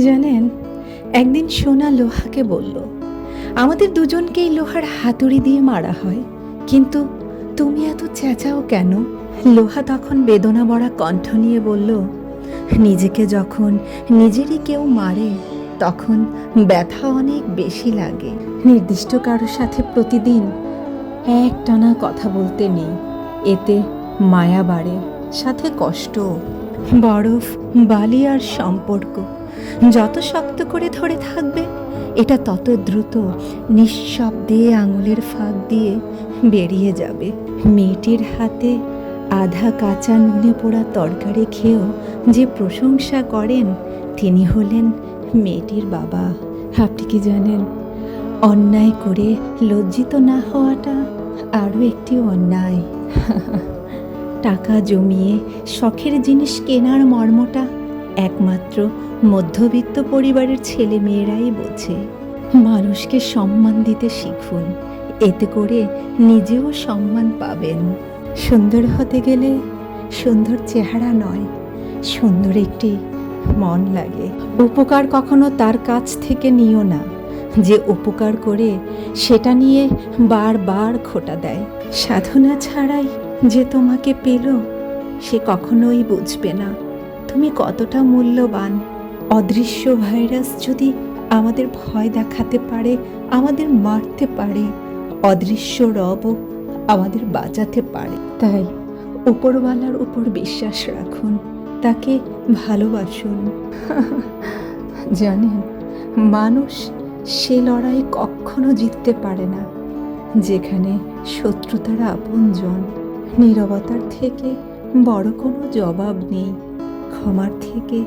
জানেন, একদিন সোনা লোহাকে বলল, আমাদের দুজনকেই লোহার হাতুড়ি দিয়ে মারা হয়। কিন্তু তুমি এত চেঁচাও কেন? লোহা তখন বেদনা ভরা কণ্ঠ নিয়ে বলল, নিজেকে যখন নিজেরই কেউ মারে, তখন ব্যথা অনেক বেশি লাগে। নির্দিষ্ট কারোর সাথে প্রতিদিন একটানা কথা বলতে নেই। এতে মায়া বাড়ে, সাথে কষ্ট বরফ, বালি আর সম্পর্ক। যত শক্ত করে ধরে থাকবে, এটা তত দ্রুত নিঃশব্দে আঙুলের ফাঁক দিয়ে বেরিয়ে যাবে। মেয়েটির হাতে আধা কাঁচা নুনে পোড়া তরকারি খেয়েও যে প্রশংসা করেন, তিনি হলেন মেয়েটির বাবা। আপনি কি জানেন, অন্যায় করে লজ্জিত না হওয়াটা আরও একটি অন্যায়। টাকা জমিয়ে শখের জিনিস কেনার মর্মটা একমাত্র মধ্যবিত্ত পরিবারের ছেলে মেয়েরাই বোঝে। মানুষকে সম্মান দিতে শিখুন। এতে করে নিজেও সম্মান পাবেন। সুন্দর হতে গেলে সুন্দর চেহারা নয়, সুন্দর একটি মন লাগে। উপকার কখনো তার কাছ থেকে নিও না। যে উপকার করে সেটা নিয়ে বারবার খোটা দেয়। সাধনা ছাড়াই যে তোমাকে পেল, সে কখনোই বুঝবে না। তুমি কতটা মূল্যবান। অদৃশ্য ভাইরাস যদি আমাদের ভয় দেখাতে পারে, আমাদের মারতে পারে, অদৃশ্য রবও আমাদের বাঁচাতে পারে। তাই উপরওয়ালার উপর বিশ্বাস রাখুন, তাকে ভালোবাসুন। জানেন, মানুষ সে লড়াই কখনো জিততে পারে না, যেখানে শত্রুতার আপনজন। নীরবতার থেকে বড় কোনো জবাব নেই। ক্ষমার থেকে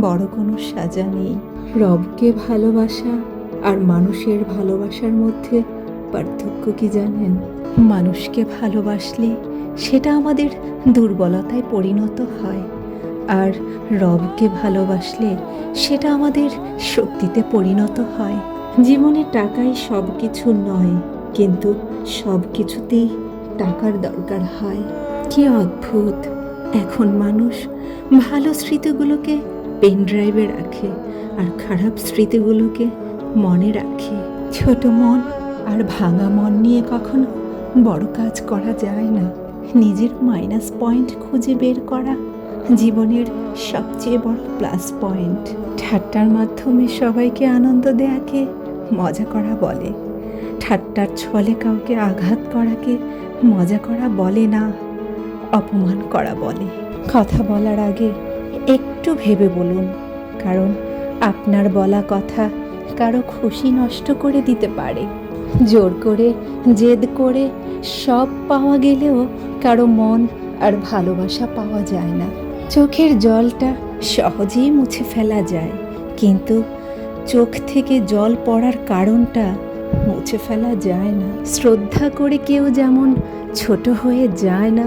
বড় কোনো সাজা নেই। রবকে ভালোবাসা আর মানুষের ভালোবাসার মধ্যে পার্থক্য কি জানেন? মানুষকে ভালোবাসলে সেটা আমাদের দুর্বলতায় পরিণত হয়। আর রবকে ভালোবাসলে সেটা আমাদের শক্তিতে পরিণত হয়। জীবনে টাকাই সব কিছু নয়, কিন্তু সব কিছুতেই টাকার দরকার হয়। কি অদ্ভুত! এখন মানুষ ভালো স্মৃতিগুলোকে পেন ড্রাইভে রাখে আর খারাপ স্মৃতিগুলোকে মনে রাখে। ছোট মন আর ভাঙা মন নিয়ে কখনো বড় কাজ করা যায় না। নিজের মাইনাস পয়েন্ট খুঁজে বের করা জীবনের সবচেয়ে বড় প্লাস পয়েন্ট ঠাট্টার মাধ্যমে সবাইকে আনন্দ দেয়াকে মজা করা বলে। ঠাট্টার ছলে কাউকে আঘাত করাকে মজা করা বলে না। অপমান করা বলে। কথা বলার আগে একটু ভেবে বলুন, কারণ আপনার বলা কথা কারও খুশি নষ্ট করে দিতে পারে। জোর করে, জেদ করে সব পাওয়া গেলেও কারও মন আর ভালোবাসা পাওয়া যায় না। চোখের জলটা সহজেই মুছে ফেলা যায়, কিন্তু চোখ থেকে জল পড়ার কারণটা মুছে ফেলা যায় না। শ্রদ্ধা করে কেউ যেমন ছোট হয়ে যায় না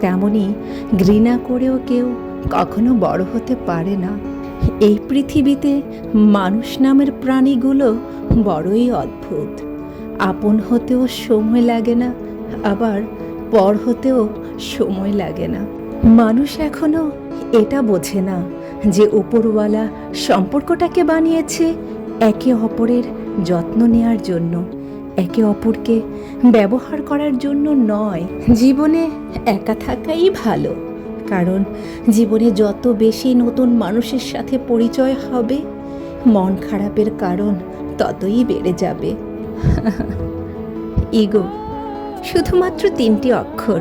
তেমনি ঘৃণা করেও কেউ কখনো বড় হতে পারে না। এই পৃথিবীতে মানুষ নামের প্রাণীগুলো বড়ই অদ্ভুত। আপন হতেও সময় লাগে না, আবার পর হতেও সময় লাগে না। মানুষ এখনও এটা বোঝে না যে উপরওয়ালা সম্পর্কটাকে বানিয়েছে একে অপরের যত্ন নেয়ার জন্য। একে অপরকে ব্যবহার করার জন্য নয়। জীবনে একা থাকাই ভালো, কারণ জীবনে যত বেশি নতুন মানুষের সাথে পরিচয় হবে, মন খারাপের কারণ ততই বেড়ে যাবে। ইগো, শুধুমাত্র তিনটি অক্ষর,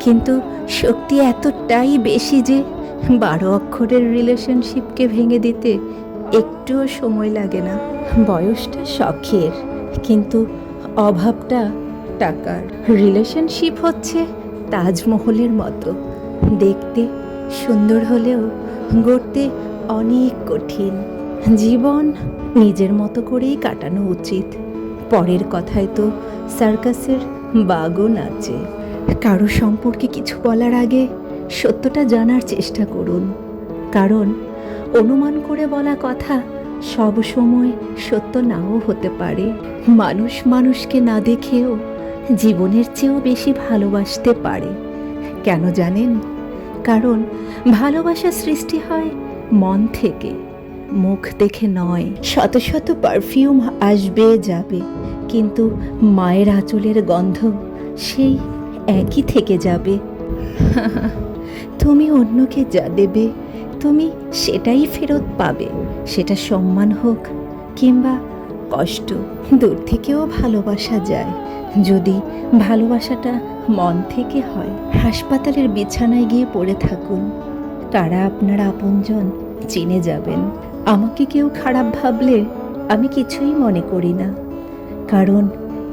কিন্তু শক্তি এতটাই বেশি যে বারো অক্ষরের রিলেশনশিপকে ভেঙে দিতে একটুও সময় লাগে না। বয়সটা শখের। কিন্তু অভাবটা টাকার। রিলেশনশিপ হচ্ছে তাজমহলের মতো। দেখতে সুন্দর হলেও গড়তে অনেক কঠিন। জীবন নিজের মতো করেই কাটানো উচিত। পরের কথায় তো সার্কাসের বাগও নাচে। কারও সম্পর্কে কিছু বলার আগে সত্যটা জানার চেষ্টা করুন। কারণ অনুমান করে বলা কথা সব সময় সত্য নাও হতে পারে। মানুষ মানুষকে না দেখেও জীবনের চেয়েও বেশি ভালোবাসতে পারে। কেন জানেন? কারণ ভালোবাসা সৃষ্টি হয় মন থেকে, মুখ দেখে নয়। শত শত পারফিউম আসবে, যাবে। কিন্তু মায়ের আঁচলের গন্ধ সেই একই থেকে যাবে। তুমি অন্যকে যা দেবে তুমি সেটাই ফেরত পাবে। সেটা সম্মান হোক কিংবা কষ্ট, দূর থেকেও ভালোবাসা যায়। যদি ভালোবাসাটা মন থেকে হয়, হাসপাতালের বিছানায় গিয়ে পড়ে থাকুন। কারা আপনার আপনজন চিনে যাবেন। আমাকে কেউ খারাপ ভাবলে আমি কিছুই মনে করি না। কারণ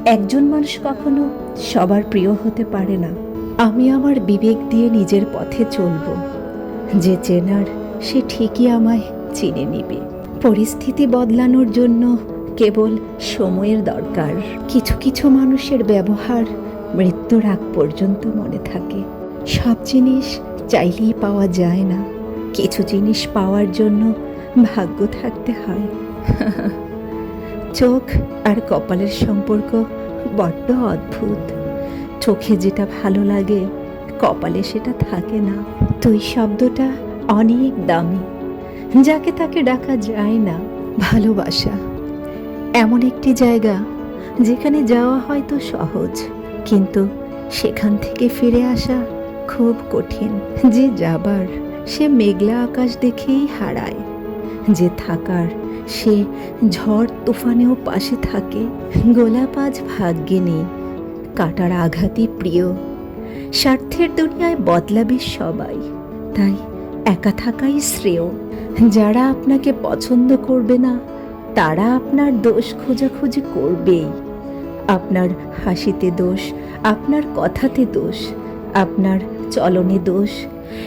একজন মানুষ কখনো সবার প্রিয় হতে পারে না। আমি আমার বিবেক দিয়ে নিজের পথে চলব। যে চেনার, সে ঠিকই আমায় চিনে নিবে। পরিস্থিতি বদলানোর জন্য কেবল সময়ের দরকার। কিছু কিছু মানুষের ব্যবহার মৃত্যুর আগ পর্যন্ত মনে থাকে। সব জিনিস চাইলেই পাওয়া যায় না। কিছু জিনিস পাওয়ার জন্য ভাগ্য থাকতে হয়। চোখ আর কপালের সম্পর্ক বড্ড অদ্ভুত। চোখে যেটা ভালো লাগে, কপালে সেটা থাকে না। তুই শব্দটা অনেক দামি, যাকে তাকে ডাকা যায় না ভালোবাসা। এমন একটি জায়গা যেখানে যাওয়া হয়তো সহজ, কিন্তু সেখান থেকে ফিরে আসা খুব কঠিন। যে যাবার, সে মেঘলা আকাশ দেখেই হারায়। যে থাকার, সে ঝড় তুফানেও পাশে থাকে। গোলাপ আজ ভাগ্যে নেই, কাটার আঘাতই প্রিয়। স্বার্থের দুনিয়ায় বদলাবে সবাই। তাই একা থাকাই শ্রেয়। যারা আপনাকে পছন্দ করবে না, তারা আপনার দোষ খোঁজাখুঁজি করবেই। আপনার হাসিতে দোষ, আপনার কথাতে দোষ, আপনার চলনে দোষ,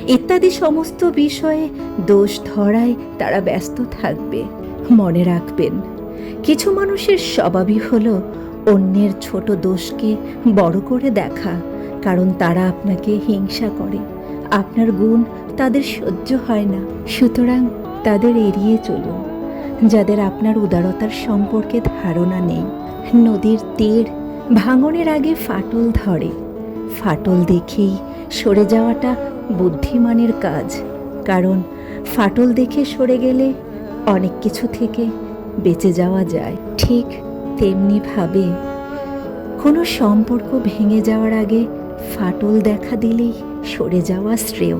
ইত্যাদি সমস্ত বিষয়ে দোষ ধরায় তারা ব্যস্ত থাকবে। মনে রাখবেন, কিছু মানুষের স্বভাবই হলো অন্যের ছোট দোষকে বড় করে দেখা। কারণ তারা আপনাকে হিংসা করে। আপনার গুণ তাদের সহ্য হয় না। সুতরাং তাদের এড়িয়ে চলুন, যাদের আপনার উদারতার সম্পর্কে ধারণা নেই। নদীর তীর ভাঙনের আগে ফাটল ধরে। ফাটল দেখেই সরে যাওয়াটা বুদ্ধিমানের কাজ, কারণ ফাটল দেখে সরে গেলে অনেক কিছু থেকে বেঁচে যাওয়া যায়। ঠিক তেমনিভাবে কোনো সম্পর্ক ভেঙে যাওয়ার আগে ফাটল দেখা দিলেই সরে যাওয়া শ্রেয়।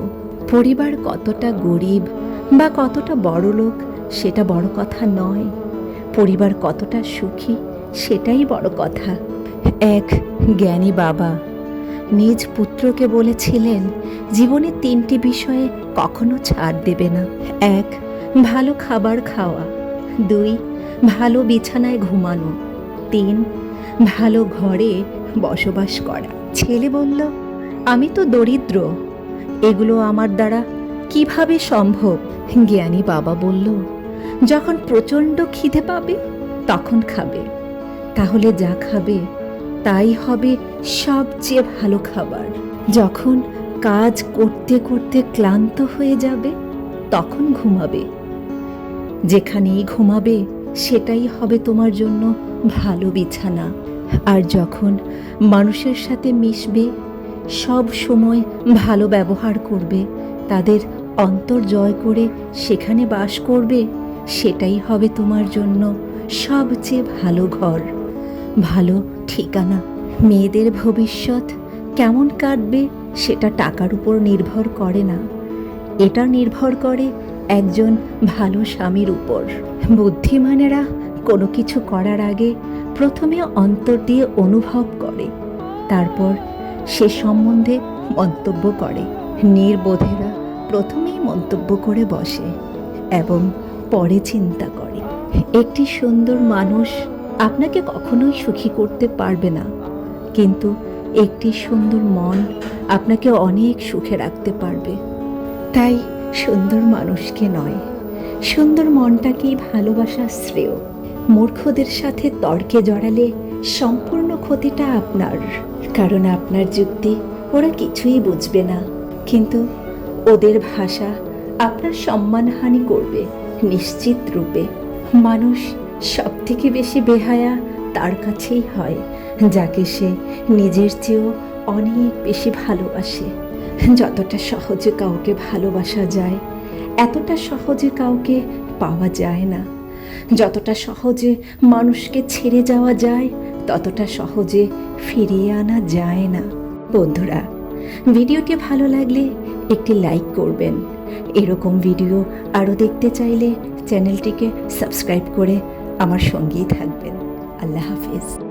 পরিবার কতটা গরিব বা কতটা বড় লোক সেটা বড় কথা নয়। পরিবার কতটা সুখী, সেটাই বড় কথা। এক জ্ঞানী বাবা নিজ পুত্রকে বলেছিলেন, জীবনে তিনটি বিষয়ে কখনো ছাড় দেবে না। এক, ভালো খাবার খাওয়া। দুই, ভালো বিছানায় ঘুমানো। তিন, ভালো ঘরে বসবাস করা। ছেলে বলল, আমি তো দরিদ্র। এগুলো আমার দ্বারা কীভাবে সম্ভব? জ্ঞানী বাবা বলল, যখন প্রচণ্ড খিদে পাবে, তখন খাবে। তাহলে যা খাবে, তাই হবে সবচেয়ে ভালো খাবার। যখন কাজ করতে করতে ক্লান্ত হয়ে যাবে, তখন ঘুমাবে। যেখানেই ঘুমাবে, সেটাই হবে তোমার জন্য ভালো বিছানা। আর যখন মানুষের সাথে মিশবে, সব সময় ভালো ব্যবহার করবে, তাদের অন্তর জয় করে সেখানে বাস করবে, সেটাই হবে তোমার জন্য সবচেয়ে ভালো ঘর। ভালো ঠিকানা। মেয়েদের ভবিষ্যৎ কেমন কাটবে সেটা টাকার উপর নির্ভর করে না। এটা নির্ভর করে একজন ভালো স্বামীর উপর। বুদ্ধিমানেরা কোনো কিছু করার আগে প্রথমে অন্তর দিয়ে অনুভব করে, তারপর সে সম্বন্ধে মন্তব্য করে। নির্বোধেরা প্রথমেই মন্তব্য করে বসে এবং পরে চিন্তা করে। একটি সুন্দর মানুষ আপনাকে কখনোই সুখী করতে পারবে না, কিন্তু একটি সুন্দর মন আপনাকে অনেক সুখে রাখতে পারবে। তাই সুন্দর মানুষকে নয়, সুন্দর মনটাকেই ভালোবাসা শ্রেয়। মূর্খদের সাথে তর্কে জড়ালে সম্পূর্ণ ক্ষতিটা আপনার। কারণ আপনার যুক্তি ওরা কিছুই বুঝবে না। কিন্তু ওদের ভাষা আপনার সম্মানহানি করবে, নিশ্চিত রূপে। মানুষ সব থেকে বেশি বেহায়া তার কাছেই হয়, যাকে সে নিজের চেয়েও অনেক বেশি ভালোবাসে। যতটা সহজে কাউকে ভালোবাসা যায়, এতটা সহজে কাউকে পাওয়া যায় না। যতটা সহজে মানুষকে ছেড়ে যাওয়া যায়, ততটা সহজে ফিরিয়ে আনা যায় না। বন্ধুরা, ভিডিওটি ভালো লাগলে একটি লাইক করবেন। এরকম ভিডিও আরও দেখতে চাইলে চ্যানেলটিকে সাবস্ক্রাইব করে আমার সঙ্গেই থাকবেন। আল্লাহ হাফিজ।